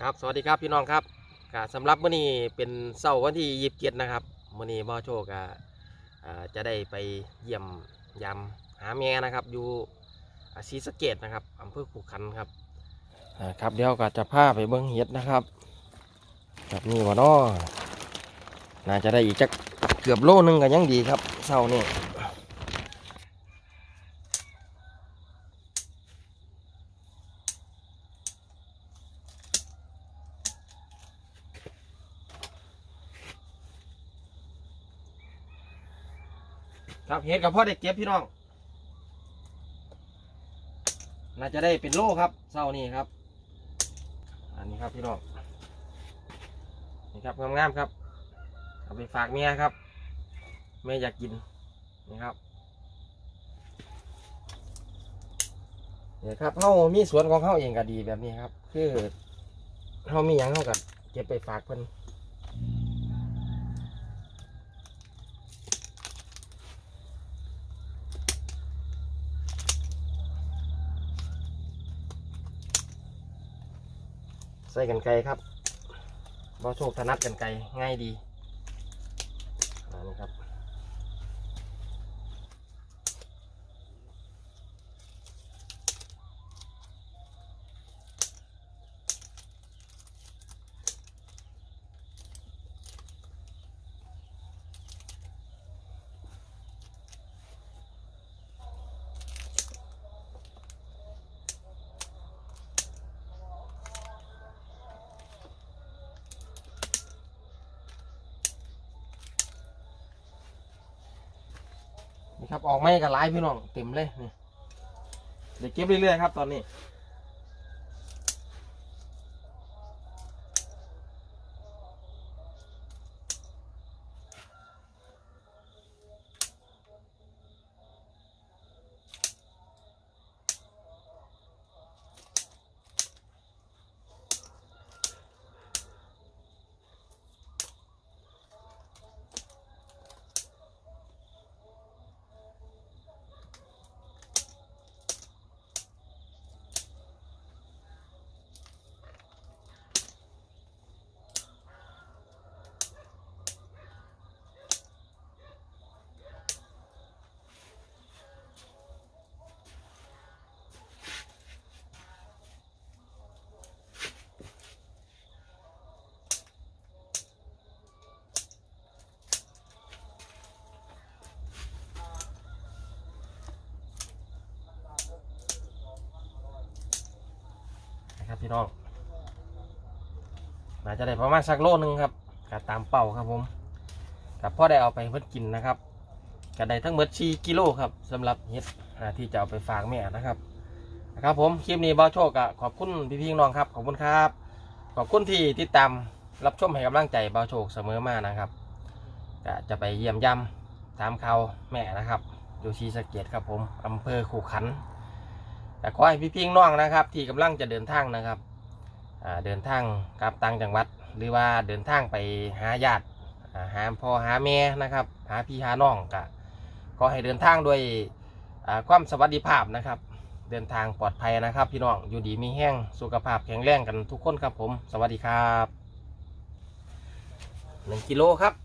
ครับสวัสดีครับพี่น้องครับกสำหรับมื้อนี้เป็นเสาร์วันที่ยีิบเจ็ดนะครับมื้อนี้บ่อโชคจะได้ไปเยี่ยมยามหาแม่นะครับอยู่อาศรีสะเกดนะครับอำเภอขุขันธ์ครับครับเดี๋ยวก็จะพาไปเบิ่งเห็ดนะครับครับนี่ว่าน้อน่าจะได้อีกจักเกือบโลนึงก็ยังดีครับเสาร์นี้ ครับเห็ดกับพ่อได้เก็บพี่น้อง น่าจะได้เป็นโลครับเสาร์นี้ครับ อันนี้ครับพี่น้อง นี่ครับงามๆครับ เอาไปฝากเมียครับแม่อยากกินนี่ครับเนี่ยครับเขามีสวนของเขาเองก็ดีแบบนี้ครับ คือเขามีหยังเขาก็เก็บไปฝากเพิ่น ใส่กันไกลครับบอโชคถนัดกันไกลง่ายดีนี่ครับ นี่ครับออกไม่กับลายพี่น้องเต็มเลยนี่เดี๋ยวเก็บเรื่อยๆครับตอนนี้ พี่น้องน่าจะได้ประมาณสักโลนึงครับก็ตามเป่าครับผมกับพ่อได้เอาไปเพิ่นกินนะครับก็ได้ทั้งหมด4กิโลครับสำหรับเห็ดที่จะเอาไปฝากแม่นะครับนะครับผมคลิปนี้บ่าโชคขอบคุณพี่พี่น้องครับขอบคุณครับ ขอบคุณที่ติดตามรับชมให้กำลังใจบ่าโชคเสมอมานะครับก็จะไปเยี่ยมย่ำตามเขาแม่นะครับอยู่ชีสเกตครับผมอำเภอขู่ขัน แต่ขอให้พี่พี่น้องนะครับ ที่กำลังจะเดินทางนะครับเดินทางกลับต่างจังหวัด หรือว่าเดินทางไปหาญาติหาพ่อหาแม่นะครับ หาพี่หาน้องก็ขอให้เดินทางด้วยความสวัสดิภาพนะครับ เดินทางปลอดภัยนะครับ พี่น้องอยู่ดีมีแห้งสุขภาพแข็งแรงกันทุกคนครับผม สวัสดีครับหนึ่งกิโลครับ